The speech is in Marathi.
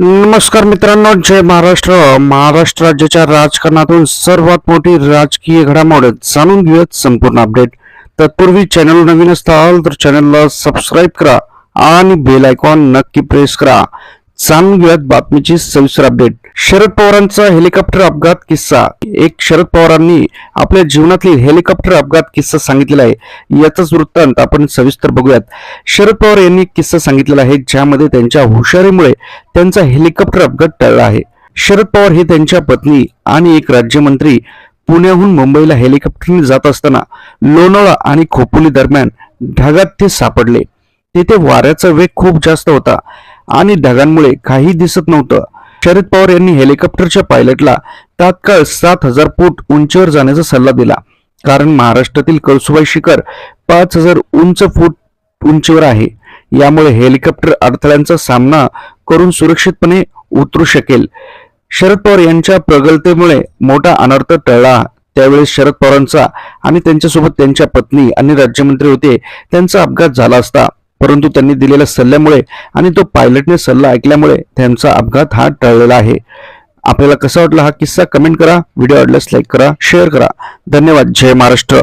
नमस्कार मित्रांनो जय महाराष्ट्र. महाराष्ट्र राज्याच्या राजकारणातून सर्वात मोठी राजकीय घडामोड जाणून घेऊयात संपूर्ण अपडेट तत्पूर्वी चॅनल नवीन असताल तर चॅनलला सबस्क्राईब करा आणि बेल आयकॉन नक्की प्रेस करा. जाणून घेऊयात बातमीची सविस्तर अपडेट शरद पवारांचा हेलिकॉप्टर अपघात किस्सा. एक शरद पवारांनी आपल्या जीवनातील हेलिकॉप्टर अपघात किस्सा सांगितलेला आहे. याचाच वृत्तांत आपण सविस्तर बघूयात. शरद पवार यांनी किस्सा सांगितलेला आहे ज्यामध्ये त्यांच्या हुशारीमुळे त्यांचा हेलिकॉप्टर अपघात टळला आहे. शरद पवार हे त्यांच्या पत्नी आणि एक राज्यमंत्री पुण्याहून मुंबईला हेलिकॉप्टरने जात असताना लोणावळा आणि खोपोली दरम्यान ढगात ते सापडले. तेथे वाऱ्याचा वेग खूप जास्त होता. आणि ढगांमुळे काही दिसत नव्हतं. शरद पवार यांनी हेलिकॉप्टरच्या पायलटला तात्काळ सात हजार फूट उंचीवर जाण्याचा सल्ला दिला. कारण महाराष्ट्रातील कळसुबाई शिखर पाच हजार उंच फूट उंचीवर आहे. यामुळे हेलिकॉप्टर अडथळ्यांचा सामना करून सुरक्षितपणे उतरू शकेल. शरद पवार यांच्या प्रगल्भतेमुळे मोठा अनर्थ टळला. त्यावेळेस शरद पवारांचा आणि त्यांच्यासोबत त्यांच्या पत्नी आणि राज्यमंत्री होते त्यांचा अपघात झाला असता. परंतु त्यांनी दिलेल्या सल्ल्यामुळे आणि तो पायलटने सल्ला ऐकल्यामुळे त्यांचा अपघात हा टळलेला आहे. आपल्याला कसा वाटला हा किस्सा? कमेंट करा. व्हिडिओ आवडल्यास लाईक करा शेअर करा. धन्यवाद. जय महाराष्ट्र.